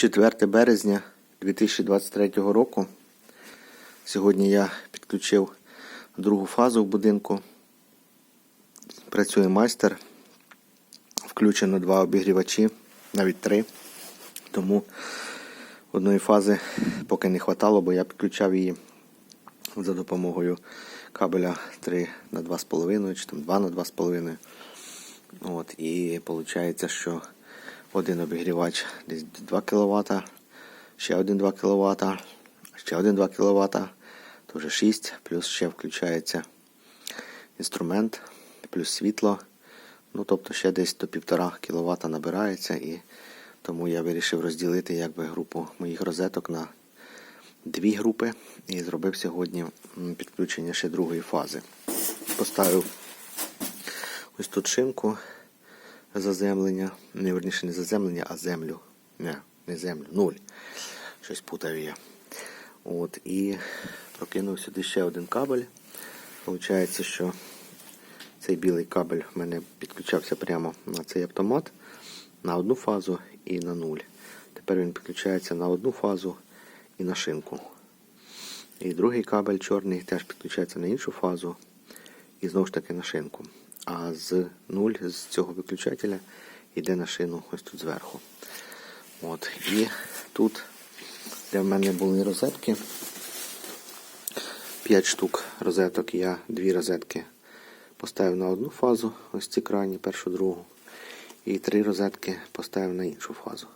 4 березня 2023 року. Сьогодні я підключив другу фазу в будинку. Працює майстер. Включено два обігрівачі, навіть три. Тому одної фази поки не вистачало, бо я підключав її за допомогою кабеля 3 на 2,5 чи там 2 на 2,5. От, і виходить, що один обігрівач десь 2 кВт, ще один 2 кВт, ще один 2 кВт, то вже 6, плюс ще включається інструмент, плюс світло. Ну, тобто ще десь до 1,5 кВт набирається, і тому я вирішив розділити якби групу моїх розеток на дві групи і зробив сьогодні підключення ще другої фази. Поставив ось тут шинку заземлення. Не верніше не заземлення, а землю. Не, не землю, нуль. Щось путав я. От, і прокинув сюди ще один кабель. Получається, що цей білий кабель в мене підключався прямо на цей автомат на одну фазу і на нуль. Тепер він підключається на одну фазу і на шинку. І другий кабель чорний теж підключається на іншу фазу і знову ж таки на шинку. А з нуль з цього виключателя йде на шину ось тут зверху. От. І тут, в мене були розетки, 5 штук розеток, я дві розетки поставив на одну фазу, ось ці крайні, першу, другу. І три розетки поставив на іншу фазу.